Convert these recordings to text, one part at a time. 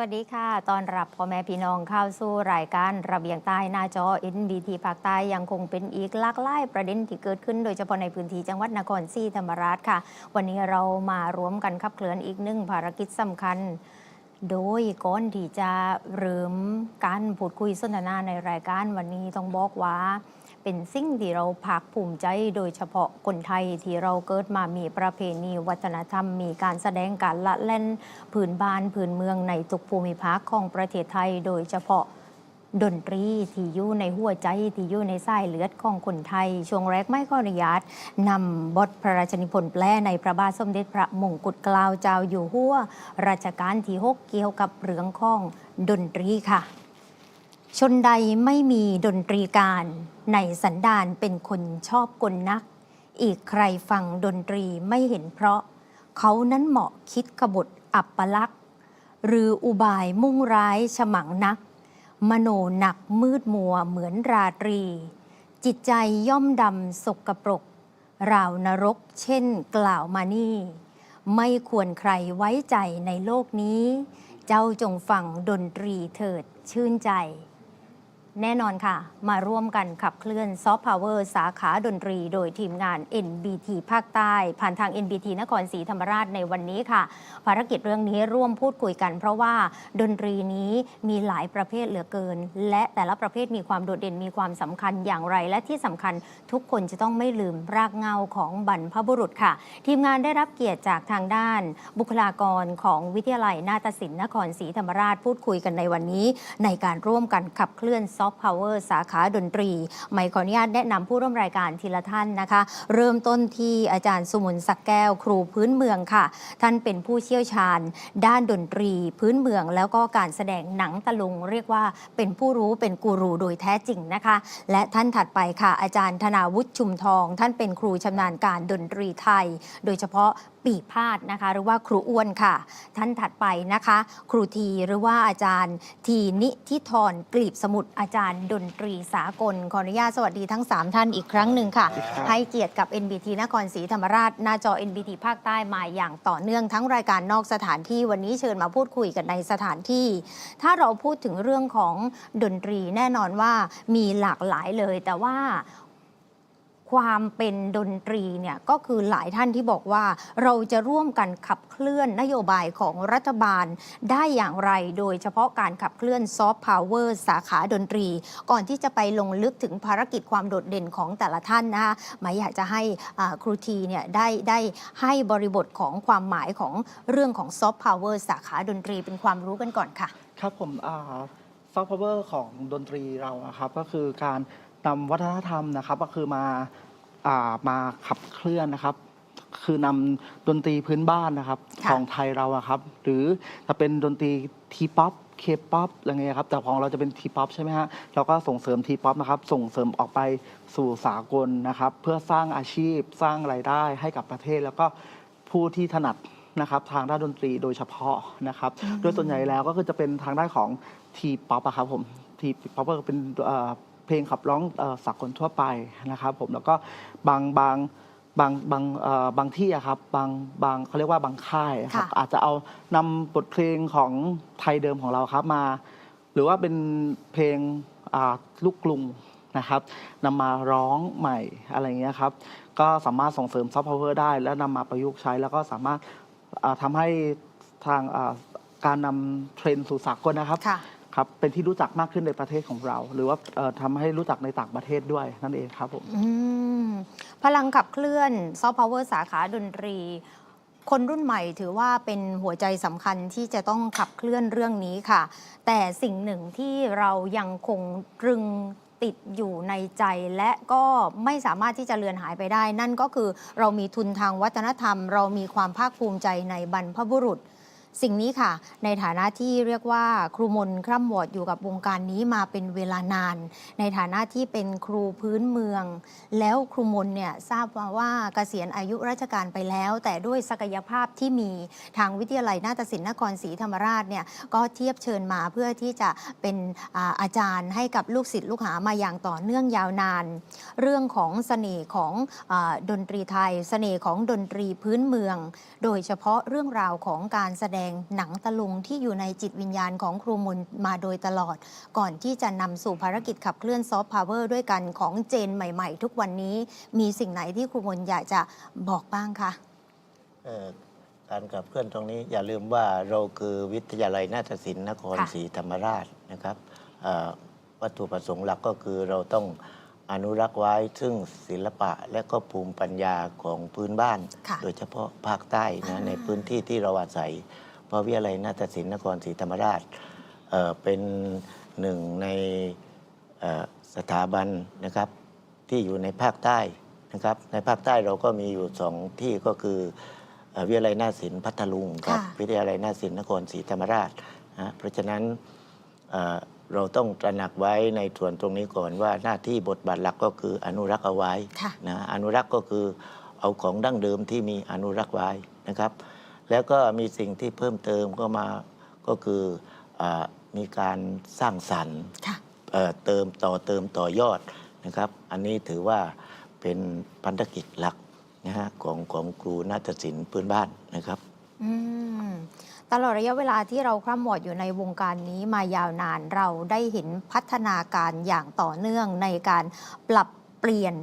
วัสดีค่ะ ตอนรับพ่อแม่พี่น้องเข้าสู่รายการระเบียงใต้หน้าจอ NBT ภาคใต้ยังคงเป็นอีกหลากหลายประเด็นที่เกิดขึ้น โดยเฉพาะในพื้นที่จังหวัดนครศรีธรรมราชค่ะ วันนี้เรามารวมกันขับเคลื่อนอีกหนึ่งภารกิจสำคัญ โดยก่อนที่จะเริ่มการพูดคุยสนทนาในรายการวันนี้ต้องบอกว่า เป็นสิ่งที่เราภาคภูมิใจโดยเฉพาะคนไทยที่เราเกิดมามีประเพณีวัฒนธรรม มีการแสดงการละเล่นผืนบ้านผืนเมืองในทุกภูมิภาคของประเทศไทย โดยเฉพาะดนตรีที่อยู่ในหัวใจที่อยู่ในสายเลือดของคนไทย ช่วงแรกไม่ขออนุญาตนำบทพระราชนิพนธ์แปลในพระบาทสมเด็จพระมงกุฎเกล้าเจ้าอยู่หัวรัชกาลที่หกเกี่ยวกับเรื่องของดนตรีค่ะ ชนใดไม่มีดนตรีการในสันดานเป็นคนชอบกลนัก อีกใครฟังดนตรีไม่เห็นเพราะ เขานั้นเหมาะคิดขบฏอับปลักษ์หรืออุบายมุ่งร้ายฉมังนัก มโนหนักมืดมัวเหมือนราตรี จิตใจย่อมดำสกปรก ราวนรกเช่นกล่าวมานี่ ไม่ควรใครไว้ใจในโลกนี้ เจ้าจงฟังดนตรีเถิดชื่นใจ แน่นอนค่ะ มาร่วมกันขับเคลื่อนซอฟต์พาวเวอร์สาขาดนตรี โดยทีมงาน NBT ภาคใต้ ผ่านทาง NBT นครศรีธรรมราชในวันนี้ค่ะ ภารกิจเรื่องนี้ร่วมพูดคุยกัน เพราะว่าดนตรีนี้มีหลายประเภทเหลือเกิน และแต่ละประเภทมีความโดดเด่นมีความสำคัญอย่างไร และที่สำคัญทุกคนจะต้องไม่ลืมรากเงาของบรรพบุรุษค่ะ ทีมงานได้รับเกียรติจากทางด้าน บุคลากรของวิทยาลัยนาฏศิลป์นครศรีธรรมราชพูดคุยกันในวันนี้ ในการร่วมกันขับเคลื่อนซอฟต์พาวเวอร์สาขาดนตรี ไม่ขออนุญาตแนะนำผู้ร่วมรายการทีละท่านนะคะ เริ่มต้นที่อาจารย์สุมนสักแก้วครูพื้นเมืองค่ะ ท่านเป็นผู้เชี่ยวชาญ ด้านดนตรี พื้นเมือง แล้วก็การแสดงหนังตะลุง เรียกว่าเป็นผู้รู้เป็นกูรูโดยแท้จริงนะคะ และท่านถัดไปค่ะ อาจารย์ธนาวุฒิชุมทอง ท่านเป็นครูชำนาญการดนตรีไทย โดยเฉพาะ ปีพาดนะคะ หรือว่าครูอ้วนค่ะ ท่านถัดไปนะคะ ครูทีหรือว่าอาจารย์ ทีนิธิธรกลีบสมุทรอาจารย์ดนตรีสากลขออนุญาตสวัสดีทั้ง 3 ท่านอีกครั้งหนึ่งค่ะสวัสดีครับให้เกียรติกับ NBT นครศรีธรรมราช หน้าจอ NBT ภาคใต้มาอย่างต่อเนื่องทั้งรายการนอกสถานที่วันนี้เชิญมาพูดคุยกันในสถานที่ ถ้าเราพูดถึงเรื่องของดนตรีแน่นอนว่ามีหลากหลายเลย แต่ว่า ความเป็นดนตรีเนี่ยก็คือหลายท่านที่บอกว่าเราจะร่วมกันขับเคลื่อนนโยบายของรัฐบาลได้อย่างไร โดยเฉพาะการขับเคลื่อนซอฟต์พาวเวอร์สาขาดนตรี ก่อนที่จะไปลงลึกถึงภารกิจความโดดเด่นของแต่ละท่านนะคะหมายอยากจะให้ครูทีเนี่ยได้ได้ให้บริบทของความหมายของเรื่องของซอฟต์พาวเวอร์สาขาดนตรีเป็นความรู้กันก่อนค่ะ ครับผมซอฟต์พาวเวอร์ของดนตรีเรานะครับก็คือการ นำวัฒนธรรมนะครับ ก็คือมาอ่ามาขับเคลื่อนนะครับ คือนำดนตรีพื้นบ้านนะครับค่ะของไทยเราอะครับ หรือจะเป็นดนตรีทีป๊อปเคป๊อปอะไรเงี้ยครับ แต่ของเราจะเป็นทีป๊อปใช่ไหมฮะเราก็ส่งเสริมทีป๊อปนะครับ ส่งเสริมออกไปสู่สากลนะครับ เพื่อสร้างอาชีพสร้างรายได้ให้กับประเทศแล้วก็ผู้ที่ถนัดนะครับทางด้านดนตรีโดยเฉพาะนะครับ โดยส่วนใหญ่แล้วก็คือจะเป็นทางด้านของทีป๊อปอะครับผมทีป๊อปก็เป็น เอ่อเพลงขับร้องเอ่อสากลทั่วไปนะครับผมแล้วก็บางบางบางบางเอ่อบางที่อะครับบางบางเขาเรียกว่าบางค่ายอะครับค่ะอาจจะเอานำบทเพลงของไทยเดิมของเราครับมา หรือว่าเป็นเพลงอ่าลูกกรุงนะครับนำมาร้องใหม่อะไรอย่างเงี้ยครับ ก็สามารถส่งเสริมซอฟต์พาวเวอร์ได้ แล้วนำมาประยุกต์ใช้ แล้วก็สามารถอ่าทำให้ทางอ่าการนำเทรนด์สู่สากลนะครับ ครับเป็นที่รู้จักมากขึ้นในประเทศของเรา หรือว่าเอ่อทำให้รู้จักในต่างประเทศด้วยนั่นเองครับผมอืมพลังขับเคลื่อนซอฟต์พาวเวอร์สาขาดนตรี คนรุ่นใหม่ถือว่าเป็นหัวใจสำคัญที่จะต้องขับเคลื่อนเรื่องนี้ค่ะ แต่สิ่งหนึ่งที่เรายังคงตรึงติดอยู่ในใจและก็ไม่สามารถที่จะเลือนหายไปได้ นั่นก็คือเรามีทุนทางวัฒนธรรม เรามีความภาคภูมิใจในบรรพบุรุษ สิ่งนี้ค่ะ ในฐานะที่เรียกว่าครูมนคร่ำวอดอยู่กับวงการนี้มาเป็นเวลานาน ในฐานะที่เป็นครูพื้นเมือง แล้วครูมนเนี่ยทราบมาว่าเกษียณอายุราชการไปแล้ว แต่ด้วยศักยภาพที่มีทางวิทยาลัยนาฏศิลป์นครศรีธรรมราชเนี่ยก็เทียบเชิญมาเพื่อที่จะเป็นอาอาจารย์ให้กับลูกศิษย์ลูกหามาอย่างต่อเนื่องยาวนาน เรื่องของเสน่ห์ของอดนตรีไทย เสน่ห์ของดนตรีพื้นเมือง โดยเฉพาะเรื่องราวของการแสดงดงหนังตะลุงที่อยู่ในจิตวิญญาณของครูมนมาโดยตลอด ก่อนที่จะนำสู่ภารกิจขับเคลื่อนซอฟต์พาวเวอร์ด้วยกันของเจนใหม่ ๆ ทุกวันนี้มีสิ่งไหนที่ครูมนอยากจะบอกบ้างคะเอ่อการขับเคลื่อนตรงนี้อย่าลืมว่าเราคือวิทยาลัยนาฏศิลป์นครค่ะศรีธรรมราชนะครับเอ่อวัตถุประสงค์หลักก็คือเราต้องอนุรักษ์ไว้ซึ่งศิลปะและก็ภูมิปัญญาของพื้นบ้านค่ะโดยเฉพาะภาคใต้นะอ่าในพื้นที่ที่เราอาศัยเพราะวิทยาลัยนาฏศิลป์นครศรีธรรมราชเอ่อเป็นหนึ่งในเอ่อสถาบันนะครับที่อยู่ในภาคใต้นะครับ ในภาคใต้เราก็มีอยู่สองที่ก็คือเอ่อวิทยาลัยนาฏศิลป์พัทลุงกับค่ะวิทยาลัยนาฏศิลป์นครศรีธรรมราชนะเพราะฉะนั้นเอ่อเราต้องตระหนักไว้ในส่วนตรงนี้ก่อนว่าหน้าที่บทบาทหลักก็คืออนุรักษ์เอาไว้ค่ะนะอนุรักษ์ก็คือเอาของดั้งเดิมที่มีอนุรักษ์ไว้นะครับ แล้วก็มีสิ่งที่เพิ่มเติมก็มาก็คืออามีการสร้างสรรค์ค่ะเอ่อเติมต่อเติมต่อยอดนะครับ อันนี้ถือว่าเป็นพันธกิจหลักนะฮะของของครูนาฏศิลป์พื้นบ้านนะครับอืมตลอดระยะเวลาที่เราคร่ำวอดอยู่ในวงการนี้มายาวนานเราได้เห็นพัฒนาการอย่างต่อเนื่องในการปรับ เปลี่ยน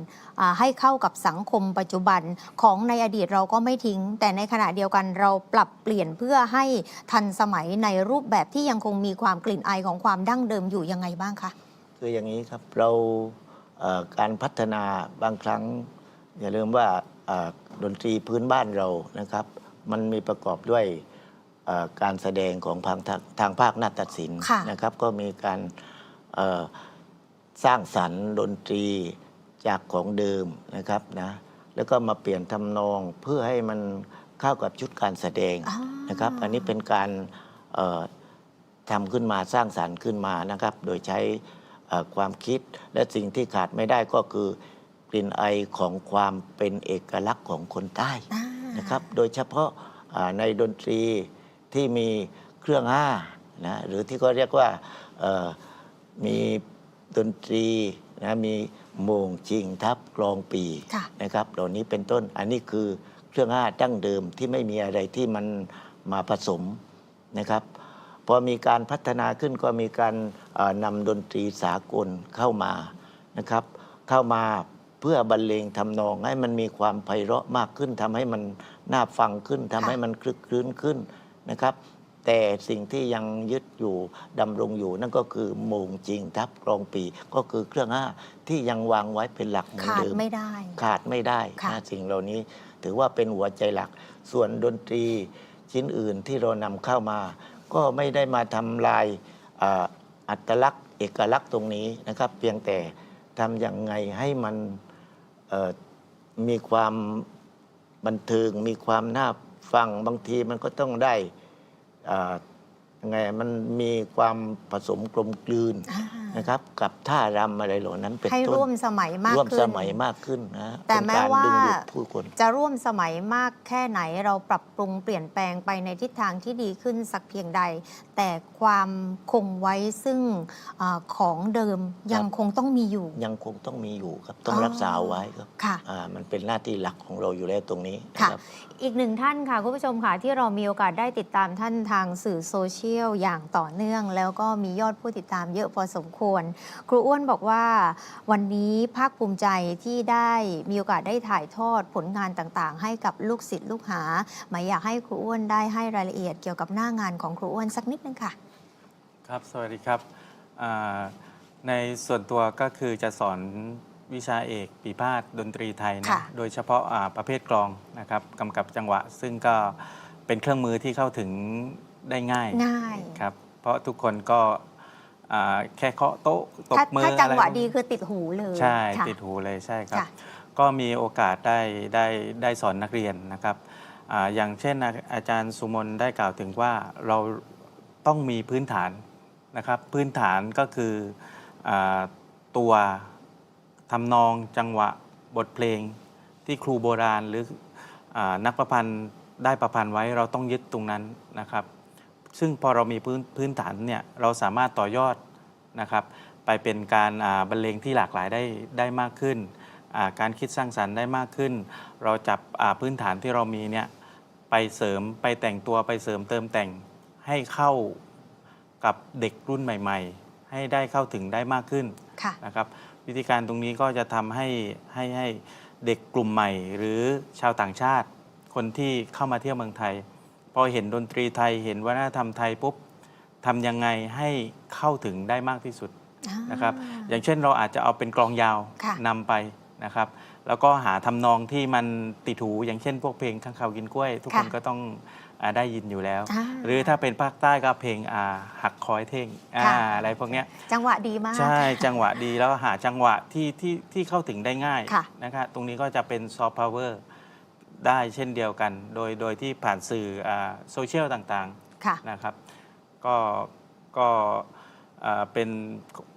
ให้เข้ากับสังคมปัจจุบันของในอดีตเราก็ไม่ทิ้ง แต่ในขณะเดียวกันเราปรับเปลี่ยนเพื่อให้ทันสมัยในรูปแบบที่ยังคงมีความกลิ่นอายของความดั้งเดิมอยู่ยังไงบ้างคะคืออย่างนี้ครับเราการพัฒนาบางครั้ง อย่าลืมว่าดนตรีพื้นบ้านเรานะครับ มันมีประกอบด้วยการแสดงของทางทางทางภาคนาฏศิลป์นะครับ ก็มีการสร้างสรรค์ดนตรี จากของเดิมนะครับนะแล้วก็มาเปลี่ยนทำนองเพื่อให้มันเข้ากับชุดการแสดงอ่านะครับ อันนี้เป็นการเอ่อทำขึ้นมาสร้างสารรค์ขึ้นมานะครับ โดยใช้เอ่อความคิดและสิ่งที่ขาดไม่ได้ก็คือกลิ่นไอของความเป็นเอกลักษณ์ของคนใต้อ่านะครับ โดยเฉพาะอ่าในดนตรีที่มีเครื่องห้านะหรือที่เขาเรียกว่าเอ่อมีดนตรีนะมี โมงชิงทับกลองปีค่ะ นะครับเหล่านี้เป็นต้นอันนี้คือเครื่องห้าดั้งเดิมที่ไม่มีอะไรที่มันมาผสมนะครับ พอมีการพัฒนาขึ้นก็มีการเอ่อนำดนตรีสากลเข้ามานะครับ เข้ามาเพื่อบรรเลงทำนองให้มันมีความไพเราะมากขึ้นทำให้มันน่าฟังขึ้นทำให้มันคลึกคลื้นขึ้นนะครับ แต่สิ่งที่ยังยึดอยู่ดำรงอยู่นั่นก็คือโมงจริงทับกรองปีก็คือเครื่องห้าที่ยังวางไว้เป็นหลักเหมือนขาดเดิม ไม่ได้ ขาดไม่ได้ค่ะ นะสิ่งเหล่านี้ถือว่าเป็นหัวใจหลัก ส่วนดนตรีชิ้นอื่นที่เรานำเข้ามา ก็ไม่ได้มาทำลายอ่าอัตลักษณ์ เอกลักษณ์ตรงนี้นะครับ เพียงแต่ทำอย่างไงให้มันเอ่อมีความบันเทิงมีความน่าฟังบางทีมันก็ต้องได้ อ่ายัง ไงมันมีความผสมกลมกลืนอ่านะครับ กับท่ารำอะไรเหล่านั้นเป็นให้ต้นร่วมสมัยมากร่วมขึ้นสมัยมากขึ้นนะแต่เป็นแม้การว่าดึงดูดผู้คนจะร่วมสมัยมากแค่ไหนเราปรับปรุงเปลี่ยนแปลงไปในทิศทางที่ดีขึ้นสักเพียงใด แต่ความคงไว้ซึ่งอาของเดิมยังคงต้องมีอยู่ ยังคงต้องมีอยู่ครับต้องอ๋อรักษาเอาไว้ครับค่ะอ่ามันเป็นหน้าที่หลักของเราอยู่แล้วตรงนี้นะค่ะครับอีกหนึ่งท่านค่ะคุณผู้ชมค่ะที่เรามีโอกาสได้ติดตามท่านทางสื่อโซเชียลอย่างต่อเนื่อง แล้วก็มียอดผู้ติดตามเยอะพอสมควร ครูอ้วนบอกว่าวันนี้ภาคภูมิใจที่ได้มีโอกาสได้ถ่ายทอดผลงานต่างๆ ให้กับลูกศิษย์ลูกหาหมายอยากให้ครูอ้วนได้ให้รายละเอียดเกี่ยวกับหน้างานของครูอ้วนสักนิดนึงค่ะ ครับ สวัสดีครับอ่าในส่วนตัวก็คือจะสอนวิชาเอกปีพาดดนตรีไทยนะค่ะโดยเฉพาะอ่าประเภทกลองนะครับกำกับจังหวะ ซึ่งก็เป็นเครื่องมือที่เข้าถึง ได้ง่ายง่ายครับเพราะทุกคนก็อ่าแค่เคาะโต๊ะตบถ้ามือถ้าจังหวะอไรดีคือติดหูเลยใช่ค่ะติดหูเลยใช่ครับค่ะก็มีโอกาสได้ได้ได้สอนนักเรียนนะครับอาอย่างเช่นอาอาจารย์สุมนได้กล่าวถึงว่าเราต้องมีพื้นฐานนะครับ พื้นฐานก็คืออาตัวทำนองจังหวะบทเพลงที่ครูโบราณหรืออานักประพันธ์ได้ประพันธ์ไว้เราต้องยึดตรงนั้นนะครับ ซึ่งพอเรามีพื้นพื้นฐานเนี่ยเราสามารถต่อยอดนะครับไปเป็นการอ่าบรรเลงที่หลากหลายได้ได้มากขึ้นอ่าการคิดสร้างสรรค์ได้มากขึ้น เราจับอ่าพื้นฐานที่เรามีเนี่ยไปไปเสริมไปแต่งตัวไปเสริมเติมแต่งให้เข้ากับเด็กรุ่นใหม่ ๆ ให้ได้เข้าถึงได้มากขึ้นค่ะนะครับวิธีการตรงนี้ก็จะทำให้ให้ให้เด็กกลุ่มใหม่ หรือชาวต่างชาติ คนที่เข้ามาเที่ยวเมืองไทย พอเห็นดนตรีไทยเห็นวัฒนธรรมไทยปุ๊บทำยังไงให้เข้าถึงได้มากที่สุดนะครับ อย่างเช่นเราอาจจะเอาเป็นกลองยาวค่ะนำไปนะครับ แล้วก็หาทำนองที่มันติดหูอย่างเช่น พวกเพลงข้างเขาวกินกล้วย ทุกคนค่ะก็ต้องอาได้ยินอยู่แล้วอ่าหรือถ้าเป็นภาคใต้ก็เพลงอ่าหักคอยเท่งอ่าค่ะอะไรพวกเนี้ยจังหวะดีมาก ใช่จังหวะดีแล้วหาจังหวะที่ที่ที่เข้าถึงได้ง่ายค่ะนะครับตรงนี้ก็จะเป็นซอฟต์พาวเวอร์ ได้เช่นเดียวกัน โดยโดยที่ผ่านสื่อโซเชียลต่างค่ะๆนะครับ ก็ก็อ่าเป็น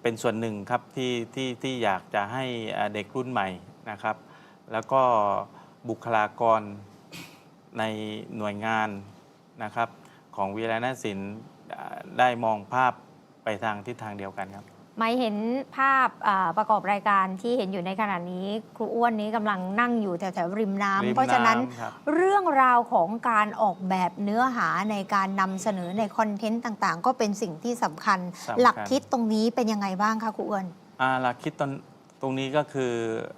เป็นส่วนหนึ่งครับที่ที่ที่อยากจะให้อ่าเด็กรุ่นใหม่นะครับ แล้วก็บุคลากรในหน่วยงานนะครับ ของวิทยาลัยนาฏศิลป์อ่าได้มองภาพไปทางทิศทางเดียวกันครับ ไม่เห็นภาพอ่าประกอบรายการที่เห็นอยู่ในขณะนี้ครูอ้วนนี้กำลังนั่งอยู่แถวแถวๆริมน้ำริมเพราะฉะนั้นำครับเรื่องราวของการออกแบบเนื้อหาในการนำเสนอในคอนเทนต์ต่างๆ ก็เป็นสิ่งที่สำคัญสำคัญ หลักคิดตรงนี้เป็นยังไงบ้างคะครูอ้วนอ่าหลักคิดตรงตรงนี้ก็คือ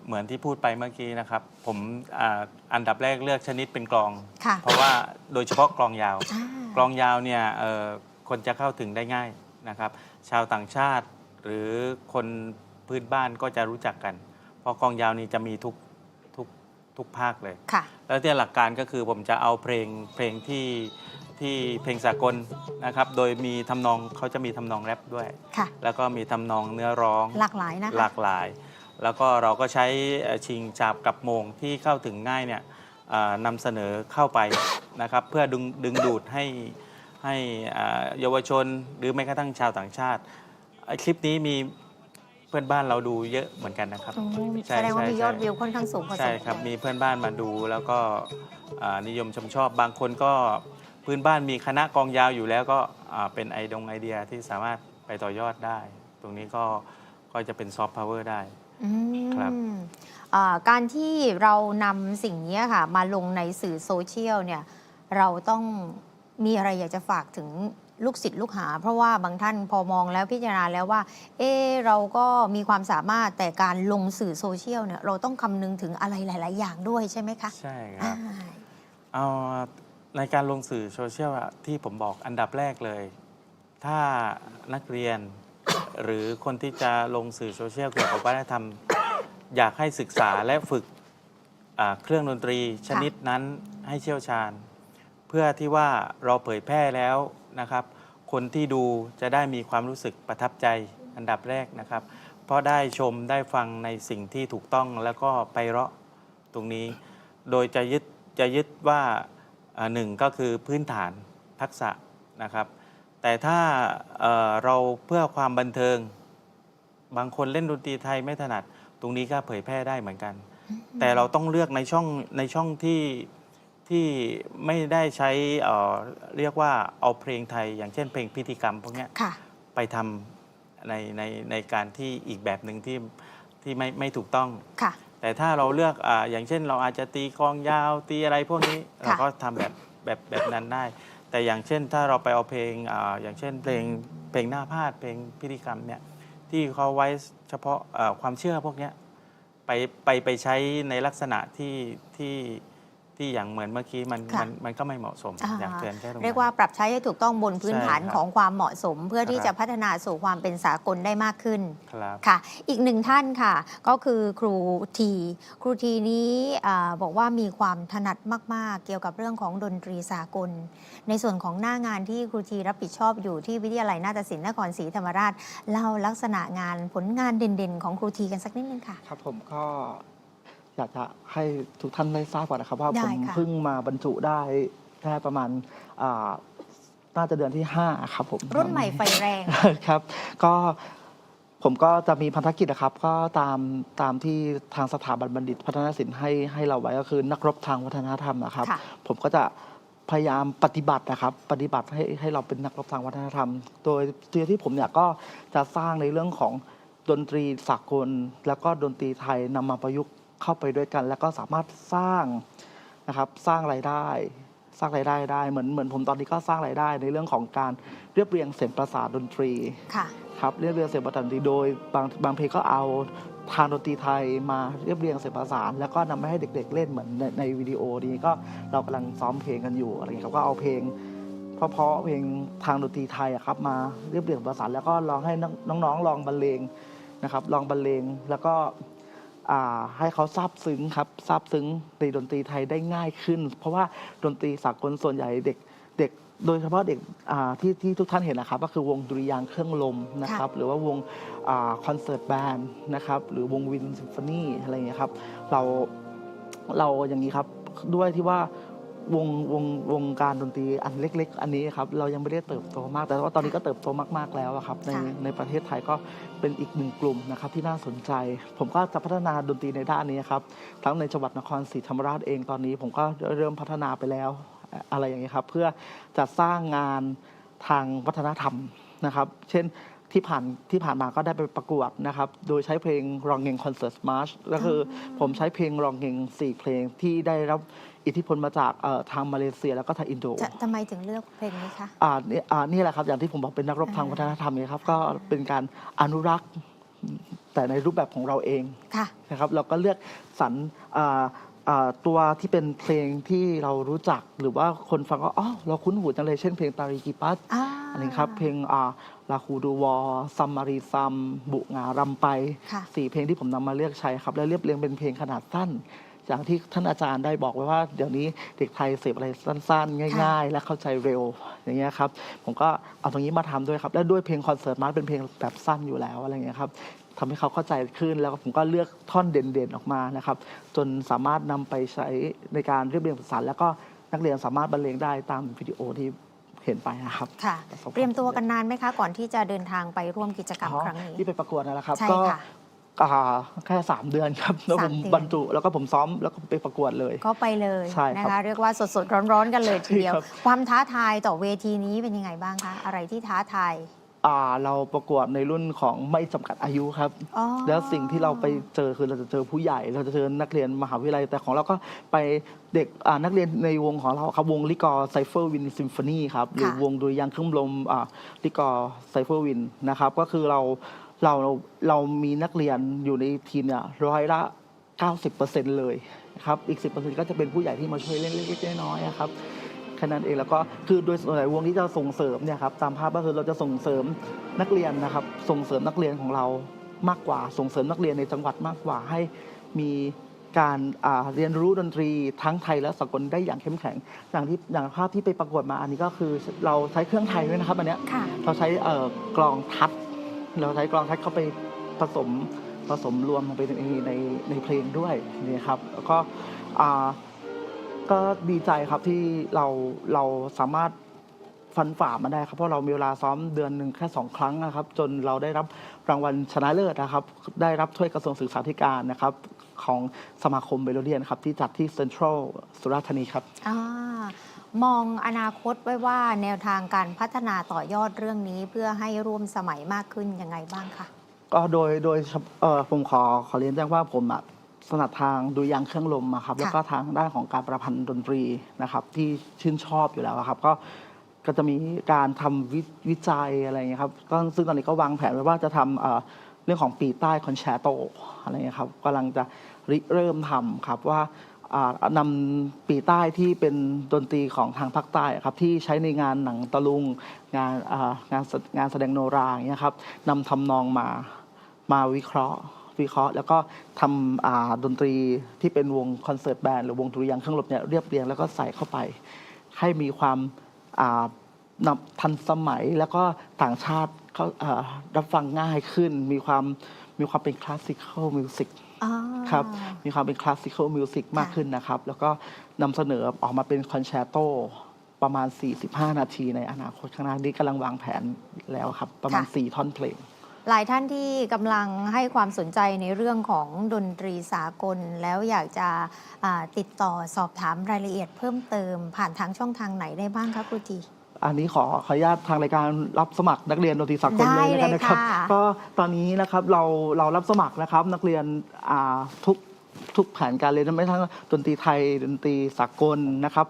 เหมือนที่พูดไปเมื่อกี้นะครับ ผมอาอันดับแรกเลือกชนิดเป็นกลองค่ะเพราะว่าโดยเฉพาะกลองยาวอ่ากลองยาวเนี่ยเอ่อคนจะเข้าถึงได้ง่ายนะครับ ชาวต่างชาติ หรือคนพื้นบ้านก็จะรู้จักกัน เพราะกลองยาวนี้จะมีทุกทุกทุกภาคเลยค่ะ แล้วที่หลักการก็คือผมจะเอาเพลงเพลงที่ที่เพลงสากลนะครับ โดยมีทำนองเขาจะมีทำนองแรปด้วย ค่ะ แล้วก็มีทำนองเนื้อร้องหลากหลายนะคะหลากหลาย แล้วก็เราก็ใช้เอ่อชิงจับกับโมงที่เข้าถึงง่ายเนี่ยเอ่อนำเสนอเข้าไปนะครับ เพื่อดึงดึงดูดให้ให้อ่าเยาวชนหรือแม้กระทั่งชาวต่างชาติ ไอ้คลิปนี้มีเพื่อนบ้านเราดูเยอะเหมือนกันนะครับอืมใช่แสดงว่าใช่มียอดใช่ วิวค่อนข้างสูงพอสใช่มครับวมีเพื่อนบ้านมาดูแล้วก็อ่านิยมชมชอบบางคนก็พื้นบ้านมีคณะกองยาวอยู่แล้วก็อ่าเป็นไอดงไอเดียที่สามารถไปต่อยอดได้ ตรงนี้ก็ก็จะเป็นซอฟต์พาวเวอร์ได้ อืมครับอ่าการที่เรานำสิ่งนี้ค่ะ มาลงในสื่อโซเชียลเนี่ย เราต้องมีอะไรอยากจะฝากถึง ลูกศิษย์ลูกหา เพราะว่าบางท่านพอมองแล้วพิจารณาแล้วว่า เออเราก็มีความสามารถแต่การลงสื่อโซเชียลเนี่ยเราต้องคำนึงถึงอะไรหลาย ๆ อย่างด้วยใช่ไหมคะใช่ครับอ่าเอาในการลงสื่อโซเชียลอะที่ผมบอกอันดับแรกเลย ถ้านักเรียน หรือคนที่จะลงสื่อโซเชียลเกี่ยวกับวัฒนธรรม อยากให้ศึกษาและฝึกอ่าเครื่องดนตรีชนิดนั้นให้เชี่ยวชาญ เพื่อที่ว่าเราเผยแพร่แล้วนะครับ คนที่ดูจะได้มีความรู้สึกประทับใจอันดับแรกนะครับ เพราะได้ชมได้ฟังในสิ่งที่ถูกต้องแล้วก็ไปเราะตรงนี้ โดยจะยึดจะยึดว่าหนึ่งก็คือพื้นฐานทักษะนะครับ แต่ถ้าเเราเพื่อความบันเทิง บางคนเล่นดนตรีไทยไม่ถนัด ตรงนี้ก็เผยแพร่ได้เหมือนกัน แต่เราต้องเลือกในช่องในช่องที่ ที่ไม่ได้ใช้เอ่อเรียกว่าเอาเพลงไทย อย่างเช่นเพลงพิธีกรรมพวกเนี้ยค่ะ ไปทำในในในการที่อีกแบบหนึ่งที่ที่ไม่ไม่ถูกต้อง ค่ะ แต่ถ้าเราเลือกอาอย่างเช่น เราอาจจะตีกลองยาวตีอะไรพวกนี้ค่ะ เราก็ทำแบบแบบแบบนั้นได้ แต่อย่างเช่นถ้าเราไปเอาเพลงอาอย่างเช่นเพลงเพลงหน้าพาดเพลงพิธีกรรมเนี่ยที่เขาไว้เฉพาะอ่าความเชื่อพวกเนี้ยไปไปไปใช้ในลักษณะที่ที่ ที่อย่างเหมือนเมื่อกี้มันค่ะมันมันก็ไม่เหมาะสมอ่า อยากเตือนแค่ตรงนั้น เรียกว่าปรับใช้ให้ถูกต้องบนพื้นฐานใช่ครับของความเหมาะสม เพื่อที่ครับ จะพัฒนาสู่ความเป็นสากลได้มากขึ้น ครับ ค่ะ อีกหนึ่งท่านค่ะ ก็คือครูที ครูทีนี้อาบอกว่ามีความถนัดมาก ๆ เกี่ยวกับเรื่องของดนตรีสากล ในส่วนของหน้างานที่ครูทีรับผิดชอบอยู่ที่วิทยาลัยนาฏศิลป์นครศรีธรรมราช เล่าลักษณะงานผลงานเด่น ๆ ของครูทีกันสักนิดนึงค่ะ ครับผมก็ อยากจะให้ทุกท่านได้ทราบก่อนนะครับ ว่าได้ผมค่ะ เพิ่งมาบรรจุได้แค่ประมาณอ่าน่าจะเดือนที่ 5 ครับผมรุ่นใหม่ไฟแรง ครับ ก็ผมก็จะมีพันธกิจนะครับ ก็ตามตามที่ทางสถาบันบัณฑิตพัฒนศิลป์ให้ให้เราไว้ก็คือนักรบทางวัฒนธรรมนะครับ ค่ะ ผมก็จะพยายามปฏิบัตินะครับ ปฏิบัติให้ให้เราเป็นนักรบทางวัฒนธรรม โดยที่ที่ผมเนี่ยก็จะสร้างในเรื่องของดนตรีสากล แล้วก็ดนตรีไทยนำมาประยุกต์ เข้าไปด้วยกัน แล้วก็สามารถสร้างนะครับสร้างรายได้ สร้างรายได้ได้เหมือนเหมือนผมตอนนี้ก็สร้างรายได้ในเรื่องของการเรียบเรียงเสียงประสานดนตรีค่ะครับเรียบเรียงเสียงประสานดนตรีโดยบางบางเพลงก็เอาทางดนตรีไทยมาเรียบเรียงเสียงประสาน แล้วก็นำมาให้เด็ก ๆ เล่นเหมือนในในวิดีโอนี้ก็เรากำลังซ้อมเพลงกันอยู่อะไรเงี้ยครับก็เอาเพลงเพราะๆเพลงทางดนตรีไทยอะครับมาเรียบเรียงประสานแล้วก็ลองให้น้องน้องๆลองบรรเลงนะครับลองบรรเลงแล้วก็ อ่าให้เขาซาบซึ้งครับซาบซึ้งในดนตรีไทยได้ง่ายขึ้น เพราะว่าดนตรีสากลส่วนใหญ่เด็กเด็กโดยเฉพาะเด็กอ่าที่ที่ทุกท่านเห็นนะครับ ก็คือวงดุริยางค์เครื่องลมนะครับ หรือว่าวงคอนเสิร์ตแบนด์นะครับหรือวงวินซิมโฟนีอะไรอย่างเงี้ยครับเราเราอย่างนี้ครับด้วยที่ว่า วงวงวงการดนตรีอันเล็ก ๆ อันนี้ครับเรายังไม่ได้เติบโตมาก แต่ว่าตอนนี้ก็เติบโตมากๆแล้วอะครับในค่ะในประเทศไทยก็เป็นอีกหนึ่งกลุ่มนะครับที่น่าสนใจ ผมก็จะพัฒนาดนตรีในด้านนี้ครับทั้งในจังหวัดนครศรีธรรมราชเองตอนนี้ ผมก็เริ่มพัฒนาไปแล้วอะไรอย่างเงี้ยครับเพื่อจะสร้างงานทางวัฒนธรรมนะครับ เช่นที่ผ่านที่ผ่านมาก็ได้ไปประกวดนะครับ โดยใช้เพลงรองเงงคอนเสิร์ตมาร์ชก็คืออผมใช้เพลงรองเงงสี่เพลงที่ได้รับ อิทธิพลมาจากเอ่อทางมาเลเซียแล้วก็ทางอินโดจะทำไมถึงเลือกเพลงนี้คะ อ่านี่อ่านี่แหละครับอย่างที่ผมบอกเป็นนักรบทางวัฒนธรรมเนี่ยครับก็เป็นการอนุรักษ์แต่ในรูปแบบของเราเอง ค่ะ นะครับเราก็เลือกสรรอ่าอ่าตัวที่เป็นเพลงที่เรารู้จักหรือว่าคนฟังก็อ๋อเราคุ้นหูจังเลยเช่นเพลงตาริกิปัสอ่าอันนี้ครับเพลงอ่าลาคูดูวอซัมมารีซัม บุงารำไปค่ะ สี่เพลงที่ผมนำมาเลือกใช้ครับ และเรียบเรียงเป็นเพลงขนาดสั้น อย่างที่ท่านอาจารย์ได้บอกไว้ว่าเดี๋ยวนี้เด็กไทยเสพอะไรสั้นๆ ง่าย ๆ และเข้าใจเร็วอย่างเงี้ยครับผมก็เอาตรงนี้มาทำด้วยครับและด้วยเพลงคอนเสิร์ตมาร์ชเป็นเพลงแบบสั้นอยู่แล้วอะไรเงี้ยครับทำให้เขาเข้าใจขึ้นแล้วผมก็เลือกท่อนเด่นๆออกมานะครับ จนสามารถนำไปใช้ในการเรียบเรียงภาษานแล้วก็นักเรียนสามารถบรรเลงได้ตามวิดีโอที่เห็นไปนะครับค่ะประสบความเตรียมตัวกันนานไหมคะ ก่อนที่จะเดินทางไปร่วมกิจกรรมอ๋อครั้งนี้ ที่ไปประกวดนั่นแหละครับใช่ก็ค่ะอ่า แค่สามเดือนครับแล้วผมสามเดือนบรรจุแล้วก็ผมซ้อมแล้วก็ไปประกวดเลย ก็ไปเลยใช่นะครับคะเรียกว่าสดๆร้อนๆกันเลยทีเดียวใช่ครับความท้าทายต่อเวทีนี้เป็นยังไงบ้างคะอะไรที่ท้าทายอ่าเราประกวดในรุ่นของไม่จำกัดอายุครับอ๋อแล้วสิ่งที่เราไปเจอคือเราจะเจอผู้ใหญ่ เราจะเจอนักเรียนมหาวิทยาลัยแต่ของเราก็ไปเด็กอ่านักเรียนในวงของเราครับวงลิกอร์ไซเฟอร์วินซิมโฟนีครับหรือค่ะวงดุริยางค์เครื่องลมอ่าลิกอร์ไซเฟอร์วินนะครับก็คือเรา เราเรามีนักเรียนอยู่ในทีมเนี่ยร้อยละ 90%เลยครับอีก 10%ก็จะเป็นผู้ใหญ่ที่มาช่วยเล่นเล็กๆน้อยๆนะครับแค่นั้นเองแล้วก็คือโดยส่วนใหญ่วงที่จะส่งเสริมเนี่ยครับตามภาพก็คือเราจะส่งเสริมนักเรียนนะครับ ส่งเสริมนักเรียนของเรามากกว่า ส่งเสริมนักเรียนในจังหวัดมากกว่าให้มีการอ่าเรียนรู้ดนตรีทั้งไทยและสากลได้อย่างเข้มแข็ง อย่างที่อย่างภาพที่ไปประกวดมาอันนี้ก็คือเราใช้เครื่องไทยด้วยนะครับอันเนี้ยค่ะเราใช้เอ่อกลองทัด เราใช้กลองทัดเข้าไปผสมผสมรวมลงไปในในในเพลงด้วยนี่ครับแล้วก็ก็ดีใจครับที่เราเราสามารถฟันฝ่ามาได้ครับเพราะเรามีเวลาซ้อมเดือนหนึ่งแค่สองครั้งนะครับ จนเราได้รับรางวัลชนะเลิศนะครับ ได้รับถ้วยกระทรวงศึกษาธิการนะครับ ของสมาคมเบลเดียนครับ ที่จัดที่เซ็นทรัลสุราษฎร์ธานีครับอา มองอนาคตไว้ว่าแนวทางการพัฒนาต่อยอดเรื่องนี้เพื่อให้ร่วมสมัยมากขึ้นยังไงบ้างคะก็โดยโดยเฉพเอ่อผมขอขอเรียนแจ้งว่าผมอะถนัดทางดูยางเครื่องลมอะครับค่ะแล้วก็ทางด้านของการประพันธ์ดนตรีนะครับ ที่ชื่นชอบอยู่แล้วอะครับ ก็ก็จะมีการทำวิวิจัยอะไรอย่างเงี้ยครับก็ซึ่งตอนนี้ก็วางแผนไว้ว่าจะทำเอ่อเรื่องของปีใต้คอนแชร์โตอะไรอย่างเงี้ยครับกำลังจะริเริ่มทำครับว่าอ่า นำปีใต้ที่เป็นดนตรีของทางภาคใต้ครับที่ใช้ในงานหนังตะลุงงานงานแสงานแสดงโนราอย่างเงี้ยครับนำทำนองมามาวิเคราะห์วิเคราะห์ แล้วก็ทำดนตรีที่เป็นวงคอนเสิร์ตแบนด์หรือวงดุริยางเครื่องลมเนี่ยเรียบเรียงแล้วก็ใส่เข้าไป ให้มีความทันสมัยแล้วก็ต่างชาติเขารับฟังง่ายขึ้น มีความมีความเป็นคลาสสิคอลมิวสิก ครับ มีความเป็นคลาสสิคอลมิวสิกมากขึ้นนะครับ แล้วก็นำเสนอออกมาเป็นคอนแชร์โตประมาณ 45 นาทีในอนาคตข้างหน้านี้กำลังวางแผนแล้วครับ ประมาณ 4 ท่อนเพลง หลายท่านที่กำลังให้ความสนใจในเรื่องของดนตรีสากล แล้วอยากจะอ่าติดต่อสอบถามรายละเอียดเพิ่มเติม ผ่านทางช่องทางไหนได้บ้างคะครูจี อันนี้ขอขออนุญาตทางรายการรับสมัครนักเรียนดนตรีสากลได้เลยแล้วกันนะครับเลยค่ะ ก็ตอนนี้นะครับเราเรารับสมัครนะครับนักเรียนอ่าทุกทุกแผนการเรียนไม่ทั้งดนตรีไทยดนตรีสากลนะครับ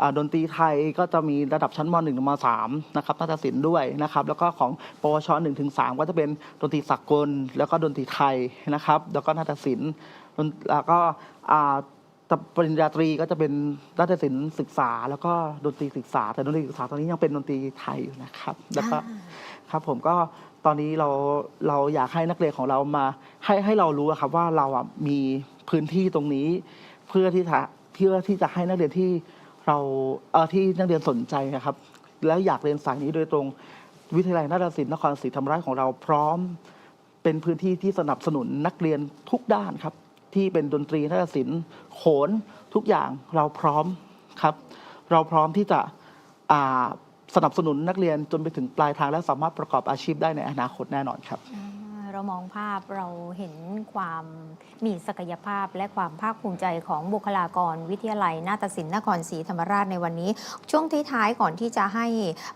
อ่าดนตรีไทยก็จะมีระดับชั้นม .1 ถึงม .3 นะครับนาฏศิลป์ด้วยนะครับแล้วก็ของปวช1ถึง3ก็จะเป็นดนตรีสากล แล้วก็ดนตรีไทยนะครับ แล้วก็นาฏศิลป์ดนแล้วก็อ่า แต่ปริญญาตรีก็จะเป็นนาฏศิลป์ศึกษา แล้วก็ดนตรีศึกษา แต่ดนตรีศึกษาตอนนี้ยังเป็นดนตรีไทยอยู่นะครับ แล้วก็อ่าครับผมก็ตอนนี้เราเราอยากให้นักเรียนของเรามาให้ให้เรารู้อะครับว่าเราอะมีพื้นที่ตรงนี้ เพื่อที่จะเพื่อที่จะให้นักเรียนที่เราเออที่นักเรียนสนใจนะครับ แล้วอยากเรียนสายนี้โดยตรงวิทยาลัยนาฏศิลป์นครศรีธรรมราชของเราพร้อม เป็นพื้นที่ที่สนับสนุนนักเรียนทุกด้านครับ ที่เป็นดนตรีนาฏศิลป์โขนทุกอย่างเราพร้อมครับ เราพร้อมที่จะสนับสนุนนักเรียนจนไปถึงปลายทางและสามารถประกอบอาชีพได้ในอนาคตแน่นอนครับ เรามองภาพเราเห็นความมีศักยภาพและความภาคภูมิใจของบุคลากรวิทยาลัย นาฏศิลป์นครศรีธรรมราชในวันนี้ ช่วงท้ายๆก่อนที่จะให้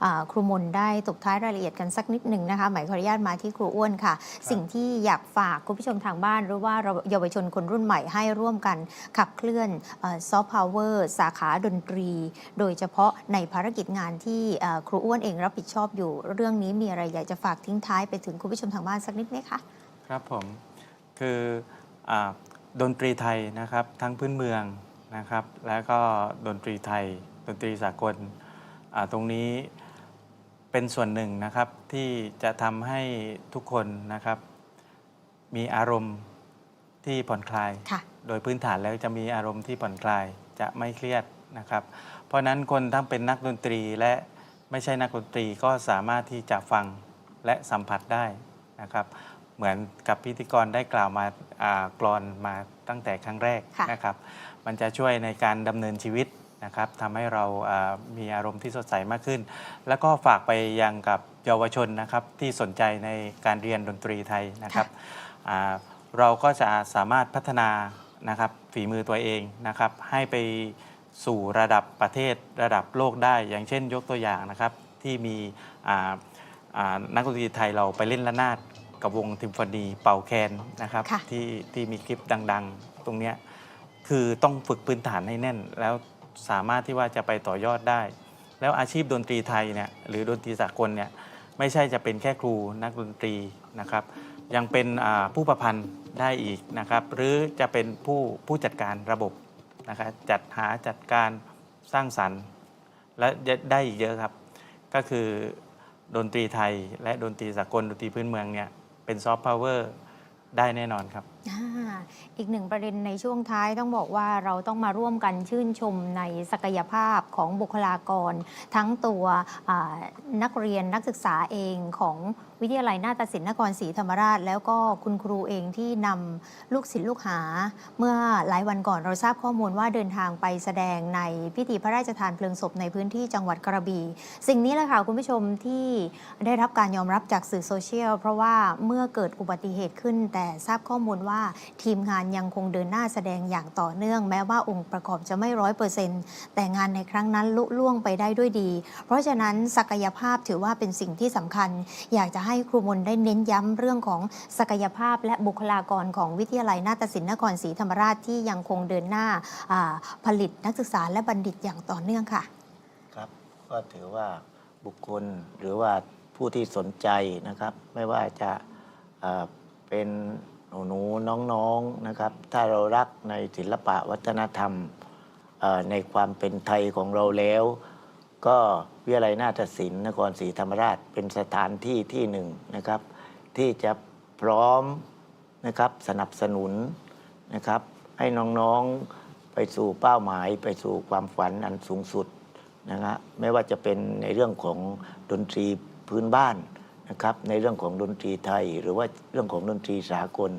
อ่าครูมนได้ตบท้ายรายละเอียดกันสักนิดหนึ่งนะคะหมายขออนุญาตมาที่ครูอ้วนค่ะ สิ่งที่อยากฝากคุณผู้ชมทางบ้าน หรือว่าเราเยาวชนคนรุ่นใหม่ให้ร่วมกันขับเคลื่อนซอฟต์พาวเวอร์สาขาดนตรี โดยเฉพาะในภารกิจงานที่เอ่อครูอ้วนเองรับผิดชอบอยู่ เรื่องนี้มีอะไรอยากจะฝากทิ้งท้ายไปถึงคุณผู้ชมทางบ้านสักนิดไหมคะครับผมคืออาดนตรีไทยนะครับทั้งพื้นเมืองนะครับ แล้วก็ดนตรีไทย ดนตรีสากลอ่าตรงนี้เป็นส่วนหนึ่งนะครับที่จะทำให้ทุกคนนะครับ มีอารมณ์ที่ผ่อนคลายค่ะโดยพื้นฐานแล้วจะมีอารมณ์ที่ผ่อนคลายจะไม่เครียดนะครับ เพราะฉะนั้นคนทั้งเป็นนักดนตรีและไม่ใช่นักดนตรีก็สามารถที่จะฟังและสัมผัสได้นะครับ เหมือนกับพิธีกรได้กล่าวมาอ่ากรอนมาตั้งแต่ครั้งแรกค่ะนะครับ มันจะช่วยในการดำเนินชีวิตนะครับทำให้เราอ่ามีอารมณ์ที่สดใสมากขึ้น แล้วก็ฝากไปยังกับเยาวชนนะครับที่สนใจในการเรียนดนตรีไทยนะครับอ่าเราก็จะสามารถพัฒนานะครับฝีมือตัวเองนะครับ ให้ไปสู่ระดับประเทศระดับโลกได้ อย่างเช่นยกตัวอย่างนะครับที่มีอ่าอ่านักดนตรีไทยเราไปเล่นระนาด กับวงทิมฟานีเป่าแคนนะครับค่ะ ที่ที่มีคลิปดังๆ ตรงเนี้ยคือต้องฝึกพื้นฐานให้แน่น แล้วสามารถที่ว่าจะไปต่อยอดได้ แล้วอาชีพดนตรีไทยเนี่ยหรือดนตรีสากลเนี่ยไม่ใช่จะเป็นแค่ครูนักดนตรีนะครับ ยังเป็นอ่าผู้ประพันธ์ได้อีกนะครับ หรือจะเป็นผู้ผู้จัดการระบบนะครับจัดหาจัดการสร้างสรรค์ และได้อีกเยอะครับ ก็คือดนตรีไทยและดนตรีสากลดนตรีพื้นเมืองเนี่ย เป็นซอฟต์พาวเวอร์ได้แน่นอนครับ อีกหนึ่งประเด็นในช่วงท้ายต้องบอกว่าเราต้องมาร่วมกันชื่นชมในศักยภาพของบุคลากร ทั้งตัวนักเรียนนักศึกษาเองของวิทยาลัยนาฏศิลป์นครศรีธรรมราช แล้วก็คุณครูเองที่นำลูกศิษย์ลูกหา เมื่อหลายวันก่อนเราทราบข้อมูลว่าเดินทางไปแสดงในพิธีพระราชทานเพลิงศพในพื้นที่จังหวัดกระบี่สิ่งนี้แหละค่ะคุณผู้ชมที่ได้รับการยอมรับจากสื่อโซเชียลเพราะว่าเมื่อเกิดอุบัติเหตุขึ้นแต่ทราบข้อมูลว่าทีมงานยังคงเดินหน้าแสดงอย่างต่อเนื่อง แม้ว่าองค์ประกอบจะไม่ร้อยเปอร์เซ็นต์แต่งานในครั้งนั้นลุล่วงไปได้ด้วยดี เพราะฉะนั้นศักยภาพถือว่าเป็นสิ่งที่สำคัญ อยากจะให้ครูมนได้เน้นย้ำเรื่องของศักยภาพ และบุคลากรของวิทยาลัยนาฏศิลป์นครศรีธรรมราชที่ยังคงเดินหน้าผลิตนักศึกษาและบัณฑิตอย่างต่อเนื่องค่ะ ครับก็ถือว่าบุคคลหรือว่าผู้ที่สนใจนะครับ ไม่ว่าจะเป็น หนูๆน้องๆนะครับ ถ้าเรารักในศิลปะวัฒนธรรมในความเป็นไทยของเราแล้ว ก็วิทยาลัยนาฏศิลป์นครศรีธรรมราชเป็นสถานที่ที่หนึ่งนะครับ ที่จะพร้อมนะครับสนับสนุนนะครับ ให้น้องๆไปสู่เป้าหมายไปสู่ความฝันอันสูงสุดนะฮะไม่ว่าจะเป็นในเรื่องของดนตรีพื้นบ้าน นะครับในเรื่องของดนตรีไทย หรือว่าเรื่องของดนตรีสากล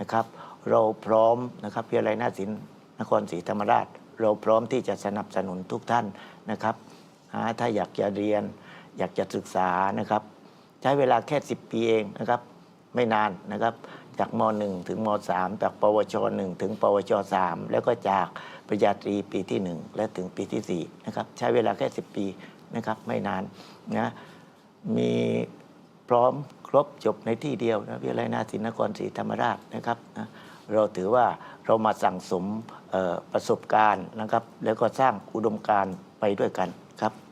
นะครับ เราพร้อมนะครับพิยาลัยนาศิลป์นครศรีธรรมราช เราพร้อมที่จะสนับสนุนทุกท่านนะครับถ้าอยากจะเรียน อยากจะศึกษานะครับ ใช้เวลาแค่ 10 ปีเองนะครับ ไม่นานนะครับจากม .1 ถึงม .3 จากปวช 1 ถึง ปวช 3 แล้วก็จากปริญญาตรีปีที่ 1 และถึงปีที่4นะครับใช้เวลาแค่ 10 ปีนะครับไม่นานนะมี ร้อมครบจบในที่เดียวนะวิทยาลัยนาศิลนครศรีธรรมราชนะครับนะเราถือว่าเรามาสั่งสมประสบการณ์นะครับ แล้วก็สร้างอุดมการณ์ไปด้วยกัน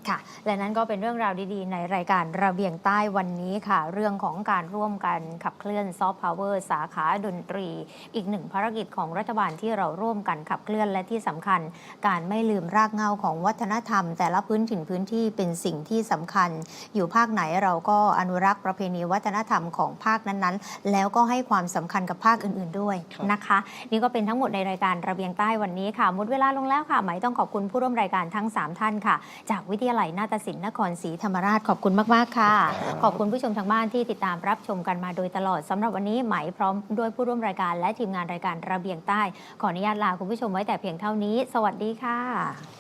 ครับค่ะ และนั้นก็เป็นเรื่องราวดีๆ ในรายการระเบียงใต้วันนี้ค่ะ เรื่องของการร่วมกันขับเคลื่อนซอฟต์พาวเวอร์สาขาดนตรี อีกหนึ่งภารกิจของรัฐบาลที่เราร่วมกันขับเคลื่อนและที่สำคัญ การไม่ลืมรากเหง้าของวัฒนธรรม แต่ละพื้นถิ่นพื้นที่เป็นสิ่งที่สำคัญ อยู่ภาคไหนเราก็อนุรักษ์ประเพณีวัฒนธรรมของภาคนั้นๆ แล้วก็ให้ความสำคัญกับภาคอื่น ๆด้วยครับนะคะ นี่ก็เป็นทั้งหมดในรายการระเบียงใต้วันนี้ค่ะหมดเวลาลงแล้วค่ะไหมต้องขอบคุณผู้ร่วมรายการทั้ง 3 ท่านค่ะ จากวิทยาลัยนาฏศิลป์นครศรีธรรมราชขอบคุณมาก ๆ ค่ะ ขอบคุณผู้ชมทางบ้านที่ติดตามรับชมกันมาโดยตลอดสำหรับวันนี้ไหมพร้อมด้วยผู้ร่วมรายการและทีมงานรายการระเบียงใต้ ขออนุญาตลาคุณผู้ชมไว้แต่เพียงเท่านี้ สวัสดีค่ะ